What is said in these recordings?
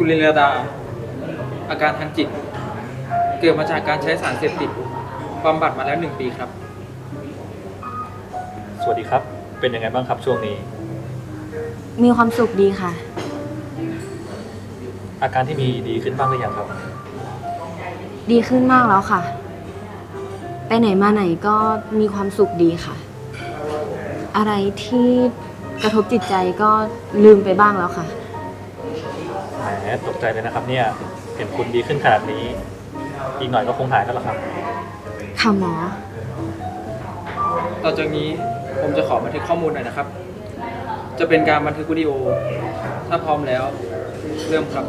คุณลินลดา อาการทางจิต เกิดมาจากการใช้สารเสพติดบำบัดมาแล้วหนึ่งปีครับ สวัสดีครับ เป็นยังไงบ้างครับช่วงนี้ มีความสุขดีค่ะ อาการที่มีดีขึ้นบ้างหรือยังครับ ดีขึ้นมากแล้วค่ะ ไปไหนมาไหนก็มีความสุขดีค่ะ อะไรที่กระทบจิตใจก็ลืมไปบ้างแล้วค่ะแหม ตกใจเลยนะครับเนี่ยเห็นคุณดีขึ้นขนาดนี้ อีกหน่อยก็คงหายแล้วล่ะครับ ค่ะหมอ ต่อจากนี้ผมจะขอบันทึกข้อมูลหน่อยนะครับ จะเป็นการบันทึกวิดีโอ ถ้าพร้อมแล้ว เริ่มครับ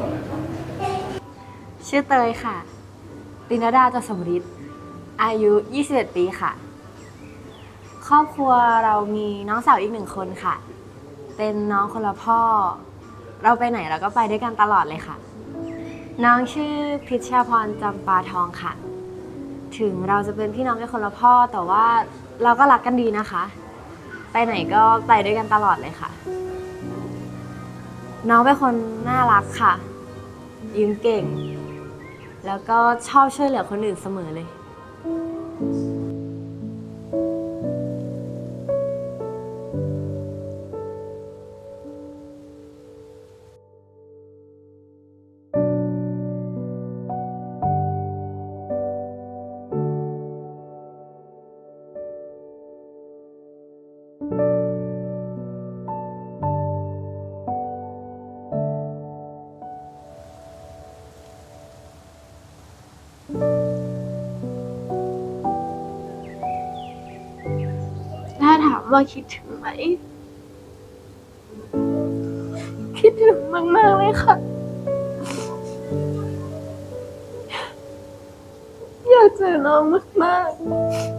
ชื่อเตยค่ะ ตินดาจัสมฤทธิ์อายุ 21 ปีค่ะ ครอบครัวเรามีน้องสาวอีกหนึ่งคนค่ะ เป็นน้องคนละพ่อ เราไปไหนเราก็ไปด้วยกันตลอดเลยค่ะ น้องชื่อพิชชาพรจำปาทองค่ะ ถึงเราจะเป็นพี่น้องกันคนละพ่อแต่ว่าเราก็รักกันดีนะคะ ไปไหนก็ไปด้วยกันตลอดเลยค่ะ น้องเป็นคนน่ารักค่ะ ยิ้มเก่ง แล้วก็ชอบช่วยเหลือคนอื่นเสมอเลย ถ้าถามว่าคิดถึงไหม คิดถึงมาก ๆ เลยค่ะ อยากเจอน้องมาก ๆ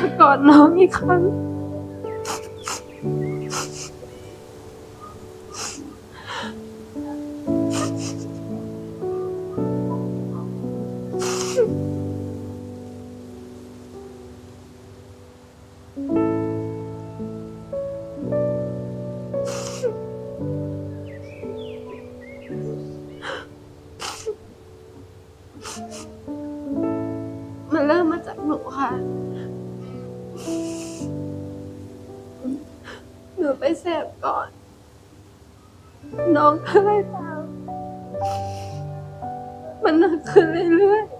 กกอดน้องอีกครั้ง มันเริ่มมาจากหนูค่ะ เสพก่อน น้องก็เลยตามมันหนักขึ้นเรื่อยๆ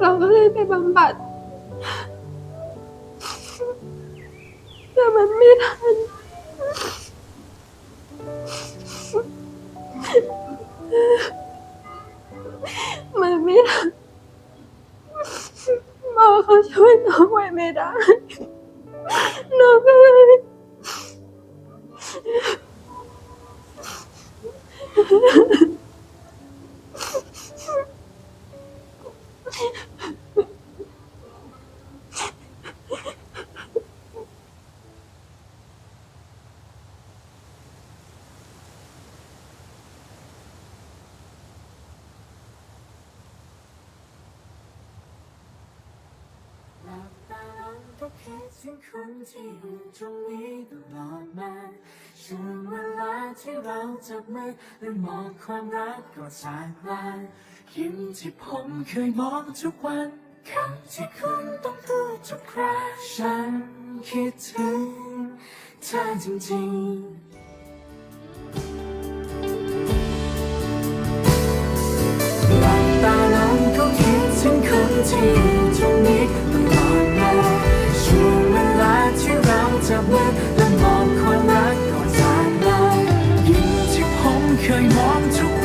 เราก็เลยไปบำบัด แต่มันไม่ทันมัน คิดถึงคนที่อยู่ตรงนี้ตลอดมาช่วงเวลาที่เราจับมือและมองความรักก็จากลายิ้มที่ผมเคยมองทุกวันคำที่คุณต้องพูดทุกคราฉันคิดถึงเธอจริงๆหลับตาลงก็คิดถึงคนที่อยู่ตรงนี้ จับมือและมองความรักก่อนจากลายิ้มที่ผมเคยมองทุก